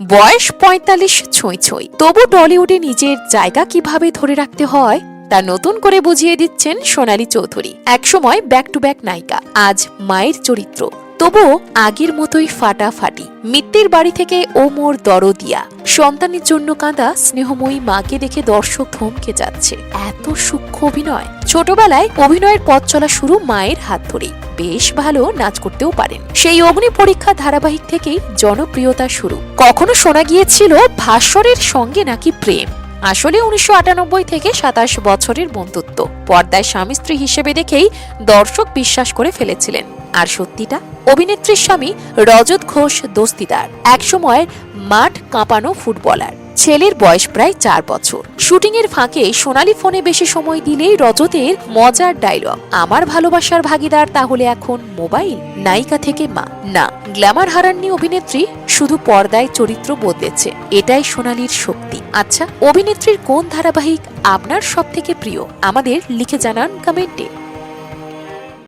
বয়স পঁয়তাল্লিশ ছুঁই ছুঁই। তবু টলিউডে নিজের জায়গা কীভাবে ধরে রাখতে হয়, তা নতুন করে বুঝিয়ে দিচ্ছেন সোনালী চৌধুরী। একসময় ব্যাক টু ব্যাক নায়িকা, আজ মায়ের চরিত্র। তবুও আগের মতোই ফাটাফাটি। মিত্তির বাড়ি থেকে ও মোর দরদিয়া। সন্তানের জন্য কাঁদা স্নেহময়ী মাকে দেখে দর্শক থমকে যাচ্ছে। এত সূক্ষ্ম অভিনয়। ছোটবেলায় অভিনয়ের পথ চলা শুরু মায়ের হাত ধরেই। বেশ ভালো নাচ করতেও পারেন। সেই অগ্নি পরীক্ষা ধারাবাহিক থেকেই জনপ্রিয়তা শুরু। কখনো শোনা গিয়েছিল ভাস্বরের সঙ্গে নাকি প্রেম? আসলে উনিশশো আটানব্বই থেকে সাতাশ বছরের বন্ধুত্ব। পর্দায় স্বামী স্ত্রী হিসেবে দেখেই দর্শক বিশ্বাস করে ফেলেছিলেন। আর সত্যিটা? অভিনেত্রীর স্বামী রজত ঘোষ দস্তিদার একসময় মাঠ কাঁপানো ফুটবলার। ছেলের বয়স প্রায় চার বছর। শুটিং এর ফাঁকে সোনালি ফোনে বেশি সময় দিলেই রজতের মজার ডায়লগ আমার ভালোবাসার ভাগিদার তাহলে এখন মোবাইল? নায়িকা থেকে মা। না, গ্ল্যামার হারাননি অভিনেত্রী, শুধু পর্দায় চরিত্র বদলেছে। এটাই সোনালির শক্তি। আচ্ছা অভিনেত্রীর কোন ধারাবাহিক আপনার সব থেকে প্রিয়? আমাদের লিখে জানান কমেন্টে।